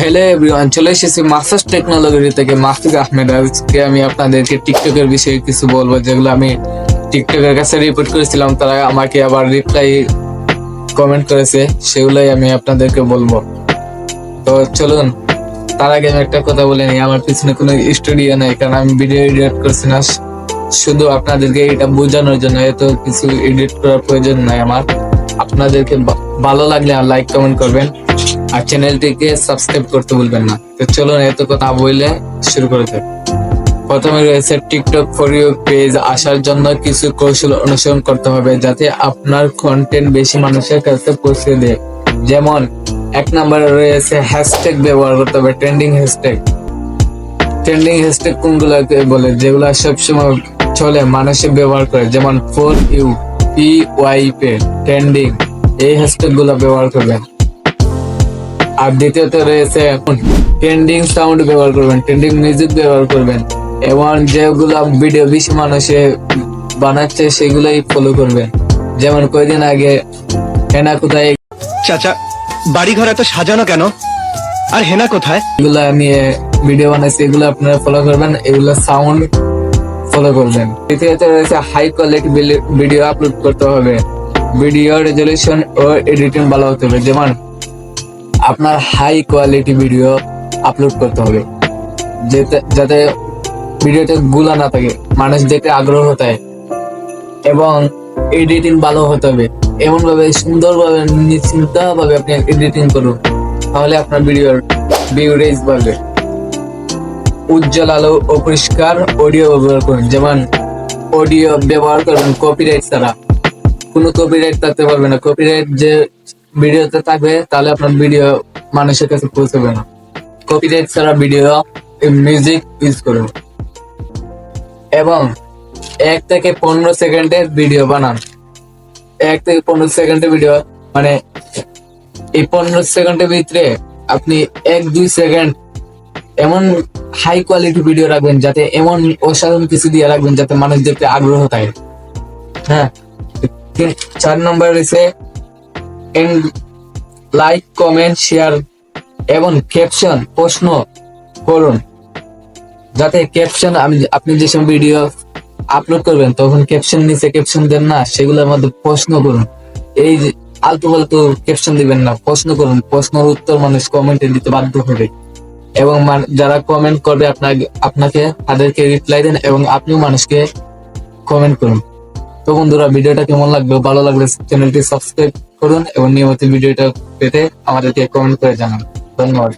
Hello everyone চলে এসেছি masters technology থেকে মাহফিজ আহমেদ আজকে আমি আপনাদেরকে টিকটকের বিষয়ে কিছু বলব, যেগুলো আমি টিকটকের কাছে রিপোর্ট করেছিলাম, তারা আমাকে আবার রিপ্লাই কমেন্ট করেছে, সেগুলোই আমি আপনাদেরকে বলব। তো চলুন, তার আগে আমি একটা কথা বলে নিই, আমার পিছনে কোনো স্টুডিও নেই, কারণ আমি ভিডিও এডিট করছি না। শুধু আপনাদেরকে এটা বোঝানোর জন্য, এত কিছু এডিট করার প্রয়োজন নাই আমার। আপনাদেরকে ভালো লাগলে লাইক কমেন্ট করবেন। আর চ্যানেলটিকে সাবস্ক্রাইব করতে ভুলবেন না। তো চলুন এত কথা বললে শুরু করে দেব প্রথমে রয়েছে টিকটক ফর ইউ পেজ আসার জন্য কিছু কৌশল অনুসরণ করতে হবে যাতে আপনার কন্টেন্ট বেশি মানুষের কাছে পৌঁছে দেয়। যেমন, এক নম্বরে রয়েছে হ্যাশট্যাগ ব্যবহার করতে হবে ট্রেন্ডিং হ্যাশট্যাগ ট্রেন্ডিং হ্যাশট্যাগ কোনগুলোকে বলে? যেগুলো সবসময় চলে, মানুষে ব্যবহার করে। যেমন for you P Y pay trending এই হ্যাশট্যাগগুলো ব্যবহার করবেন। আর দ্বিতীয়ত রয়েছে ট্রেন্ডিং সাউন্ড ব্যবহার করবেন ট্রেন্ডিং মিউজিক ব্যবহার করবেন এবং যেগুলো ভিডিও বেশি মানুষে বানাচ্ছে সেগুলোই ফলো করবেন। যেমন কয়দিন আগে হেনা কোথায়? চাচা বাড়ি ঘর এত সাজানো কেন? আর হেনা কোথায়? এগুলো আমি ভিডিও বানাইছি এগুলো আপনারা ফলো করবেন এগুলো সাউন্ড ফলো করবেন। তৃতীয়ত রয়েছে হাই কোয়ালিটি ভিডিও আপলোড করতে হবে। ভিডিও রেজলিউশন ও এডিটিং ভালো হতে হবে। যেমন আপনার হাই কোয়ালিটি ভিডিও আপলোড করতে হবে। যেতে যাতে ভিডিওতে গুলা না থাকে, মানুষ দেখতে আগ্রহ থাকে এবং এডিটিং ভালো হতে হবে। এমন ভাবে সুন্দর ভাবে আপনি এডিটিং করুন, তাহলে আপনার ভিডিওর ভিউ রেজ বাড়বে। উজ্জ্বল আলো ও পরিষ্কার অডিও ব্যবহার করুন, যেমন অডিও ব্যবহার করবেন কপিরাইট ছাড়া। কোনো কপিরাইট থাকতে পারবে না। কপিরাইট যে ভিডিওতে থাকবে, তাহলে আপনার ভিডিও মানুষের কাছে পৌঁছবে না। কপিরাইট ছাড়া ভিডিও মিউজিক ইউজ করুন। এবং এক থেকে পনেরো সেকেন্ডের ভিডিও বানান। এক থেকে পনেরো সেকেন্ডের ভিডিও মানে এই পনেরো সেকেন্ডের ভিতরে আপনি এক দুই সেকেন্ড এমন হাই কোয়ালিটি ভিডিও রাখবেন যাতে এমন অসাধারণ কিছু দিয়ে রাখবেন যাতে মানুষ দেখতে আগ্রহ থাকে হ্যাঁ চার নম্বর রয়েছে লাইক, কমেন্ট, শেয়ার এবং ক্যাপশন প্রশ্ন করুন। যাতে ক্যাপশন আমি আপনি যেসব ভিডিও আপলোড করবেন, তখন ক্যাপশন নিচে ক্যাপশন দেন না, সেগুলোর মধ্যে প্রশ্ন করুন। এই আলতু ফালতু ক্যাপশন দিবেন না, প্রশ্ন করুন। প্রশ্নের উত্তর মানুষ কমেন্টে দিতে বাধ্য হবে। এবং যারা কমেন্ট করবে, আপনাকে আপনাকে তাদেরকে রিপ্লাই দেন এবং আপনিও মানুষকে কমেন্ট করুন। তো বন্ধুরা, ভিডিওটা কেমন লাগল? ভালো লাগলে চ্যানেলটি সাবস্ক্রাইব করুন এবং নিয়মিত ভিডিওটা পেতে আমাদেরকে কমেন্ট করে জানান। ধন্যবাদ।